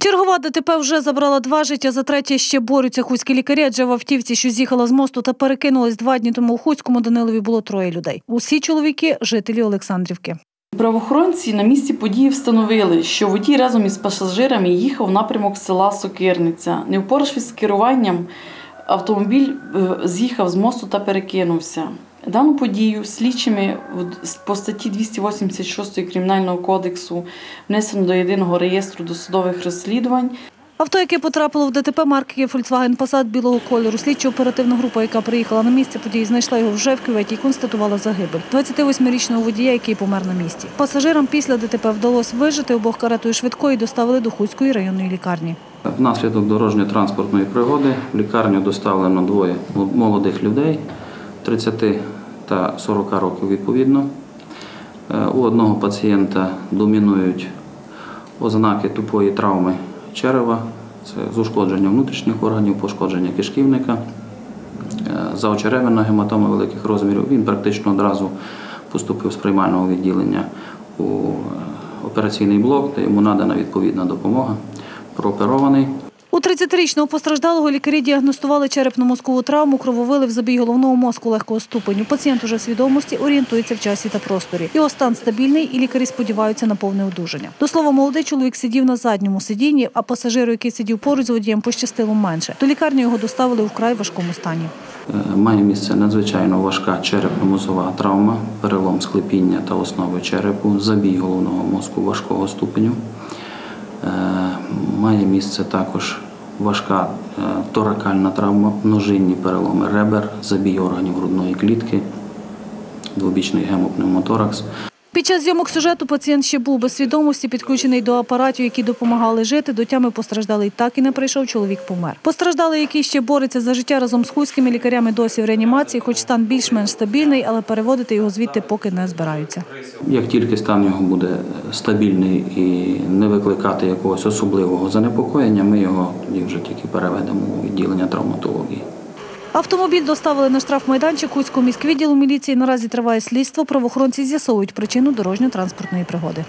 Чергова ДТП вже забрала два життя. За третє ще борються хуські лікарі. Адже в автівці, що з'їхала з мосту та перекинулась два дні тому у Хуському Данилові було троє людей. Усі чоловіки жителі Олександрівки. Правоохоронці на місці події встановили, що водій разом із пасажирами їхав напрямок села Сокирниця. Не впоравшись з керуванням, автомобіль е, з'їхав з мосту та перекинувся. Дану подію слідчими в- по статті 286 Кримінального кодексу внесено до єдиного реєстру досудових розслідувань. Авто, яке потрапило в ДТП марки Volkswagen Passat білого кольору. Слідчо-оперативна група, яка приїхала на місце події, знайшла його вже в кюветі і констатувала загибель. 28-річного водія, який помер на місці. Пасажирам після ДТП вдалося вижити. Обох каретою швидкої доставили до Хуської районної лікарні. Внаслідок дорожньо-транспортної пригоди в лікарню доставлено двоє молодих людей 30 та 40 років відповідно. Е, У одного пацієнта домінують ознаки тупої травми черева, це з ушкодженням внутрішніх органів, пошкодження кишківника, е, заочеревина гематома великих розмірів. Він практично одразу поступив з приймального відділення у е, операційний блок, де йому надана відповідна допомога. Прооперований. У 30-річного постраждалого лікарі діагностували черепно-мозкову травму, крововилив забій головного мозку легкого ступеню. Пацієнт уже в свідомості орієнтується в часі та просторі. Його стан стабільний, і лікарі сподіваються на повне одужання. До слова, молодий чоловік сидів на задньому сидінні, а пасажиру, який сидів поруч з водієм, пощастило менше. До лікарні його доставили у вкрай важкому стані. Е, Має місце надзвичайно важка черепно-мозова травма, перелом склепіння та основи черепу, забій головного мозку важкого ступеню. Е, Має місце також важка е, торакальна травма, множинні переломи ребер, забій органів грудної клітки, двобічний гемопневмоторакс. Під час зйомок сюжету пацієнт ще був без свідомості, підключений до апаратів, які допомагали жити. До тями постраждалий так і не прийшов. Чоловік помер. Постраждалий, який ще бореться за життя разом з хуськими лікарями, досі в реанімації, хоч стан більш-менш стабільний, але переводити його звідти поки не збираються. Як тільки стан його буде стабільний і не викликати якогось особливого занепокоєння, ми його тоді вже тільки переведемо у відділення травматології. Автомобіль доставили на штрафмайданчик Кузького міськвідділу міліції. Наразі триває слідство. Правоохоронці з'ясовують причину дорожньо-транспортної пригоди.